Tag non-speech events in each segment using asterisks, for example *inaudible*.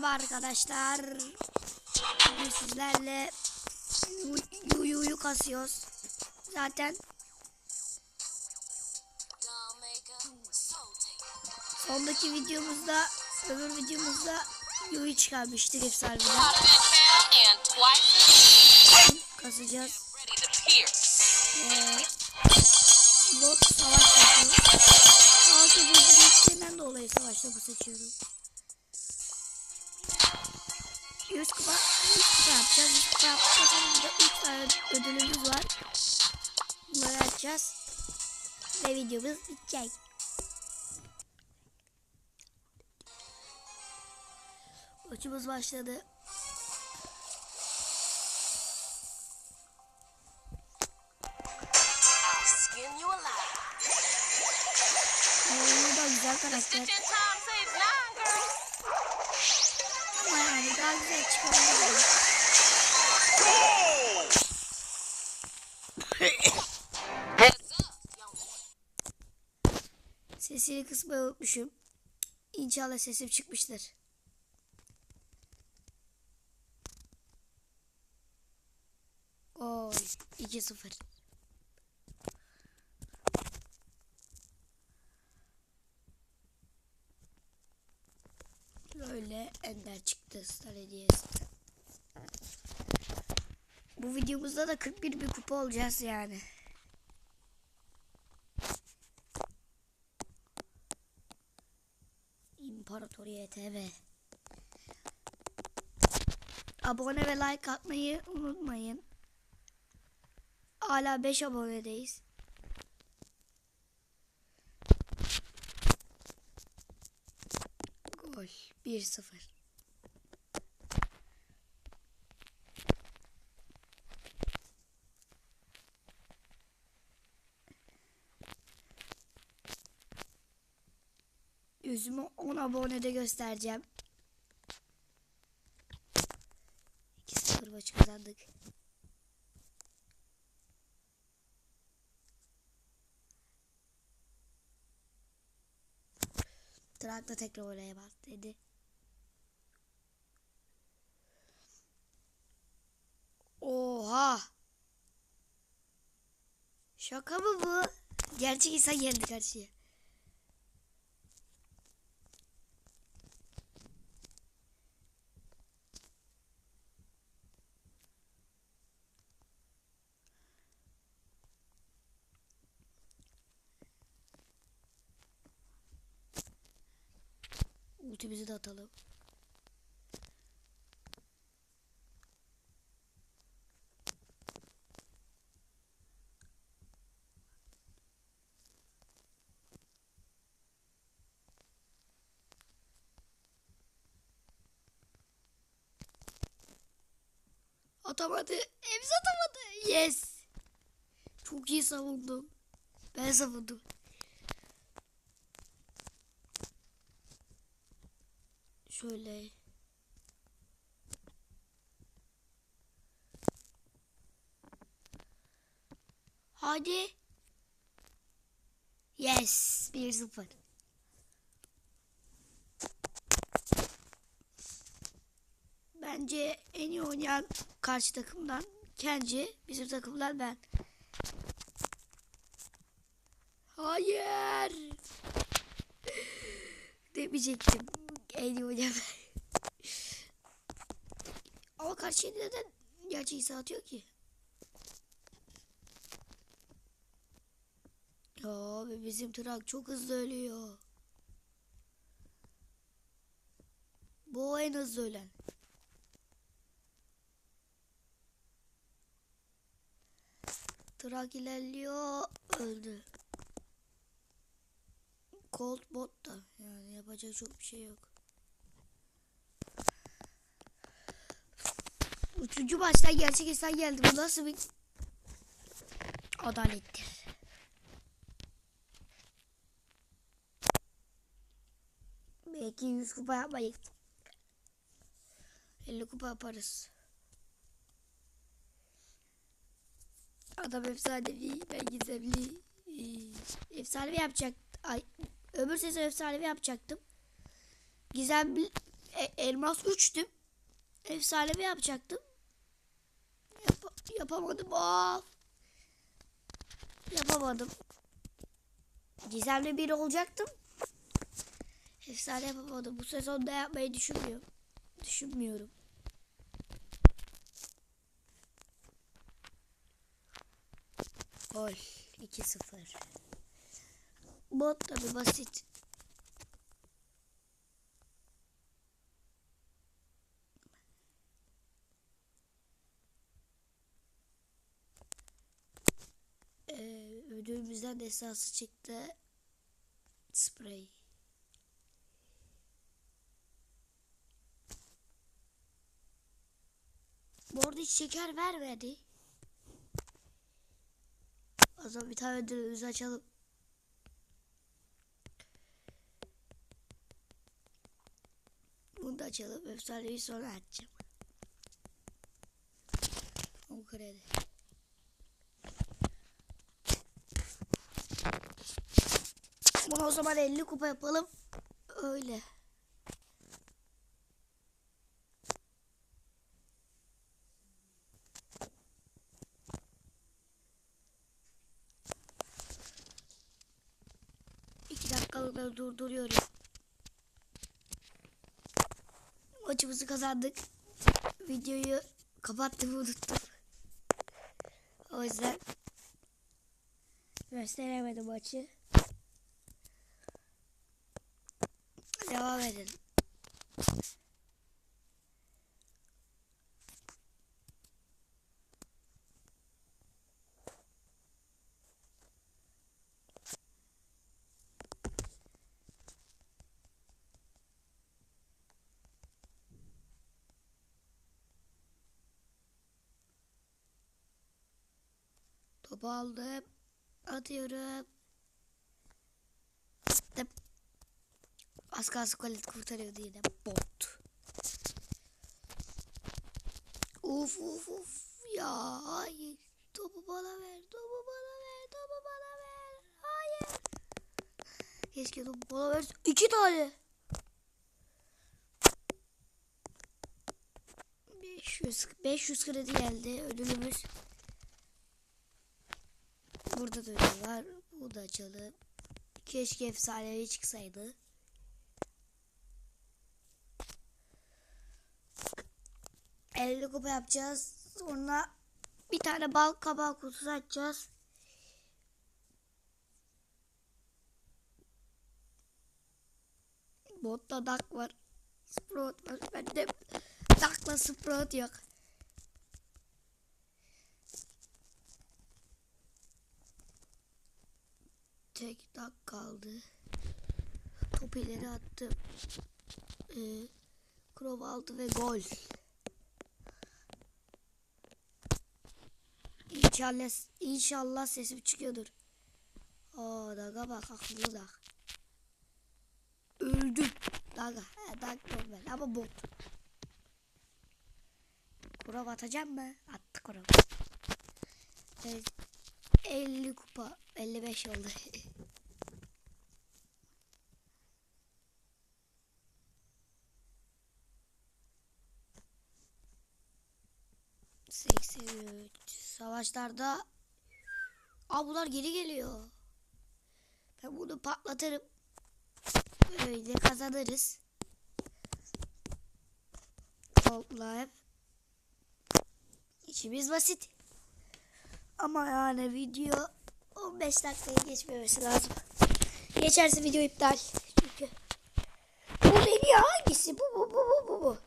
Merhaba arkadaşlar. Bugün sizlerle yu- Yu'yu kasıyoruz. Zaten sondaki videomuzda öbür videomuzda Yu'yu çıkarmıştık efsaneden. Kasacağız. Ee, bot savaş topu. Savaş topu geçtiğinden dolayı savaş topu seçiyorum. 100 kupa, 100 kupa yapacağız. 100 kupa sonra burada 3 tane ödülümüz var. Bunları açacağız. Ve videomuz bitecek. Maçımız başladı. Skin you alive. Güzel karakter. Sesini kısmayı unutmuşum. İnşallah sesim çıkmıştır. Oy 2-0. Böyle ender çıktı star hediyesi. Bu videomuzda da 41 bir kupa olacağız yani. İmparatoriye TV. Abone ve like atmayı unutmayın. Hala 5 abonedeyiz. Gol 1-0. Yüzümü 10 abonede göstereceğim. 2-0 maçı kazandık. Trakla tekrar oraya bas dedi. Oha! Şaka mı bu? Gerçek insan geldi karşıya. Ultimizi de atalım. Atamadı. Hepsi atamadı. Yes. Çok iyi savundum. Ben savundum. Şöyle. Hadi. Yes. 1-0. Bence en iyi oynayan karşı takımdan Kenji. Bizim takımdan ben. Hayır. *laughs* Demeyecektim. En iyi oynayan ben. Ama karşıya neden gerçeği ise atıyor ki? Abi bizim trak çok hızlı ölüyor. Bu en hızlı ölen. Trak ilerliyor. Öldü. Cold bot da yani yapacak çok bir şey yok. Üçüncü baştan gerçek insan geldi. Bu nasıl bir adalettir? Belki 100 kupa yapmayız. 50 kupa yaparız. Adam efsanevi, ben gizemli. Ee, Efsanevi yapacak. Ay, öbür sezon efsanevi yapacaktım. Gizemli e- elmas 3'tüm. Efsanevi yapacaktım. Yap- yapamadım. Of. Yapamadım. Gizemli biri olacaktım. Efsane yapamadım. Bu sezonda yapmayı düşünmüyorum. Düşünmüyorum. Gol. 2-0. Bot tabi basit. Ee, esası çıktı. Sprey. Bu arada hiç şeker vermedi. O zaman bir tane ödülümüzü açalım. Bunu da açalım. Efsaneyi sonra açacağım. O kredi. Bunu o zaman 50 kupa yapalım. Öyle. İki dakikalığına durduruyorum. Maçımızı kazandık. Videoyu kapattım unuttum. O yüzden gösteremedim maçı. Devam edelim. Topu aldım. Atıyorum. Az kalsın kalet kurtarıyordu yine. Bot. Uf uf uf. Ya hayır. Topu bana ver. Topu bana ver. Topu bana ver. Hayır. Keşke topu bana versin. İki tane. 500, 500 kredi geldi ödülümüz. Burada da ödül var. Bu da açalım. Keşke efsanevi çıksaydı. Elli kupa yapacağız. Sonra bir tane bal kabağı kutusu açacağız. Botta dak var. Sprout var. Bende dakla sprout yok. Tek dak kaldı. Top ileri attım. Ee, Krov aldı ve gol. İnşallah, inşallah sesim çıkıyordur. Aa daga bak akıllı da. Öldüm. Daga. He, daga normal ama bot. Krov atacağım mı? Attı Krov. Evet. 50 kupa. 55 oldu. *laughs* Seksen üç. Savaşlarda Aa bunlar geri geliyor. Ben bunu patlatırım. Böyle kazanırız. Toplayıp İşimiz basit. Ama yani video 15 dakikayı geçmemesi lazım. Geçerse video iptal. Çünkü bu beni hangisi? Bu bu bu bu bu.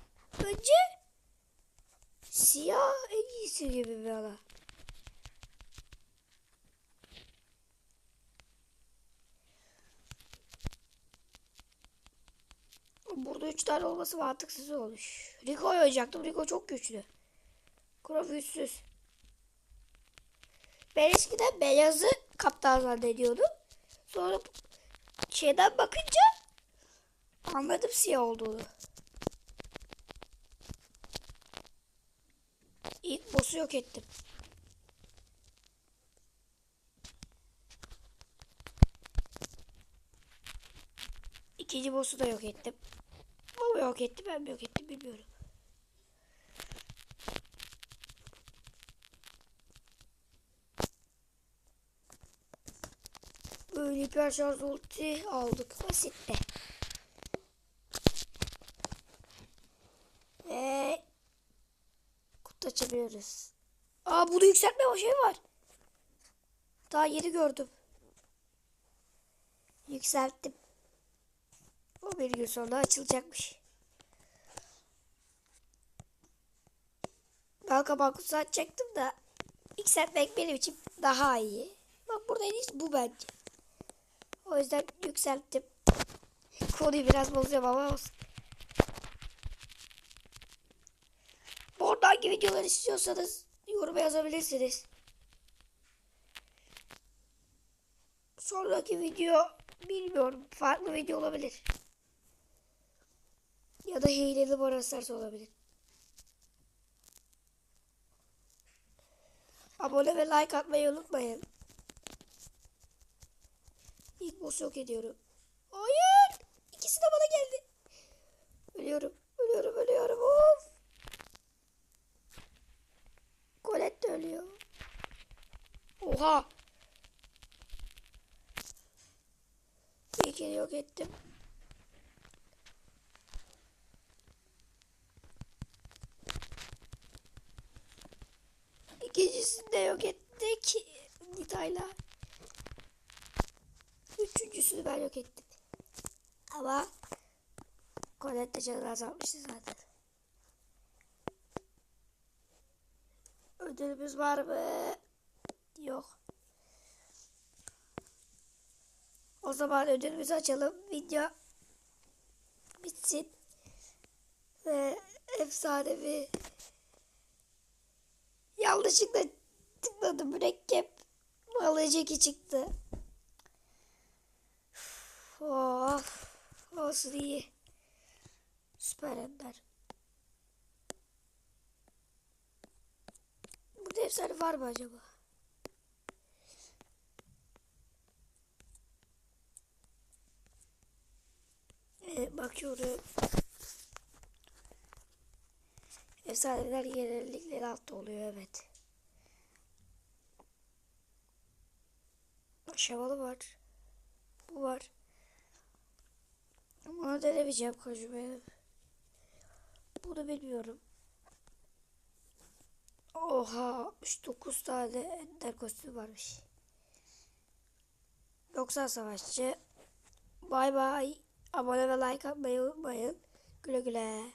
Önce siyah en iyisi gibi bana. Burada üç tane olması mantıksız olmuş. Rico oynayacaktım. Rico çok güçlü. Krov güçsüz. Ben eskiden beyazı kaptan zannediyordum. Sonra şeyden bakınca anladım siyah olduğunu. İlk boss'u yok ettim. İkinci boss'u da yok ettim. Yok etti ben yok ettim bilmiyorum. Böyle hiper şarj ulti aldık basitte. Ve kutu açabiliyoruz. Aa bunu yükseltme o şey var. Daha yeni gördüm. Yükselttim. O bir gün sonra açılacakmış. Ben kapağı kutusu açacaktım da yükseltmek benim için daha iyi. Bak burada en iyisi bu bence. O yüzden yükselttim. Konuyu biraz bozuyorum ama olsun. Bu arada hangi videolar istiyorsanız yoruma yazabilirsiniz. Sonraki video bilmiyorum. Farklı video olabilir. Ya da hileli Barasars olabilir. Abone ve like atmayı unutmayın. İlk boss yok ediyorum. Hayır. İkisi de bana geldi. Ölüyorum. Ölüyorum. Ölüyorum. Of. Colette de ölüyor. Oha. Kere yok ettim. De yok ettik. Nita'yla. Üçüncüsünü ben yok ettim. Ama Colette canını azaltmıştı zaten. Ödülümüz var mı? Yok. O zaman ödülümüzü açalım. Video bitsin. Ve efsanevi yanlışlıkla tıkladım mürekkep balıcı iki çıktı. Of, olsun iyi. Süper Ender. Burada efsane var mı acaba? Evet, bakıyorum. Efsaneler genellikle altta oluyor evet. Aşamalı var. Bu var. Onu denemeyeceğim kocu benim. Bunu bilmiyorum. Oha 69 tane ender kostüm varmış. 90 savaşçı. Bay bay. Abone ve like atmayı unutmayın. Güle güle.